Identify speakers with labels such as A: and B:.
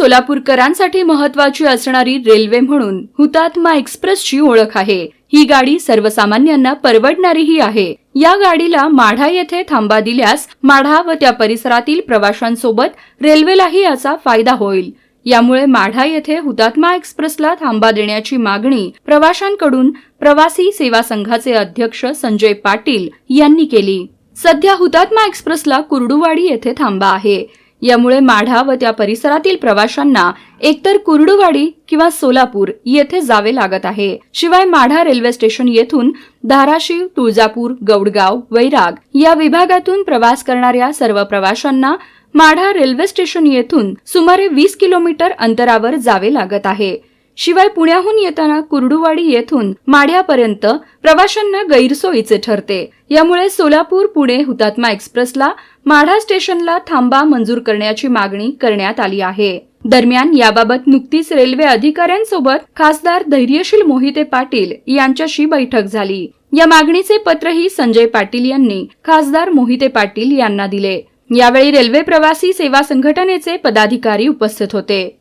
A: सोलापूरकरांसाठी महत्वाची असणारी रेल्वे म्हणून हुतात्मा एक्सप्रेसची ओळख आहे. ही गाडी सर्वसामान्यांना परवडणारीही आहे. या गाडीला माढा येथे थांबा दिल्यास माढा व त्या परिसरातील प्रवाशांसोबत रेल्वेलाही याचा फायदा होईल. यामुळे माढा येथे हुतात्मा एक्सप्रेसला थांबा देण्याची मागणी प्रवाशांकडून प्रवासी सेवा संघाचे अध्यक्ष संजय पाटील यांनी केली. सध्या हुतात्मा एक्सप्रेसला कुर्डुवाडी येथे थांबा आहे. यामुळे माढा व त्या परिसरातील प्रवाशांना एकतर कुर्डुवाडी किंवा सोलापूर येथे जावे लागत आहे. शिवाय माढा रेल्वे स्टेशन येथून धाराशिव तुळजापूर गौडगाव वैराग या विभागातून प्रवास करणाऱ्या सर्व प्रवाशांना माढा रेल्वे स्टेशन येथून सुमारे वीस किलोमीटर अंतरावर जावे लागत आहे. शिवाय पुण्याहून येताना कुर्डुवाडी येथून माढ्यापर्यंत प्रवाशांना गैरसोयीचे ठरते. यामुळे सोलापूर पुणे हुतात्मा एक्सप्रेसला माढा स्टेशनला थांबा मंजूर करण्याची मागणी करण्यात आली आहे. दरम्यान याबाबत नुकतीच रेल्वे अधिकाऱ्यांसोबत खासदार धैर्यशील मोहिते पाटील यांच्याशी बैठक झाली. या मागणीचे पत्रही संजय पाटील यांनी खासदार मोहिते पाटील यांना दिले. यावेळी रेल्वे प्रवासी सेवा संघटनेचे पदाधिकारी उपस्थित होते.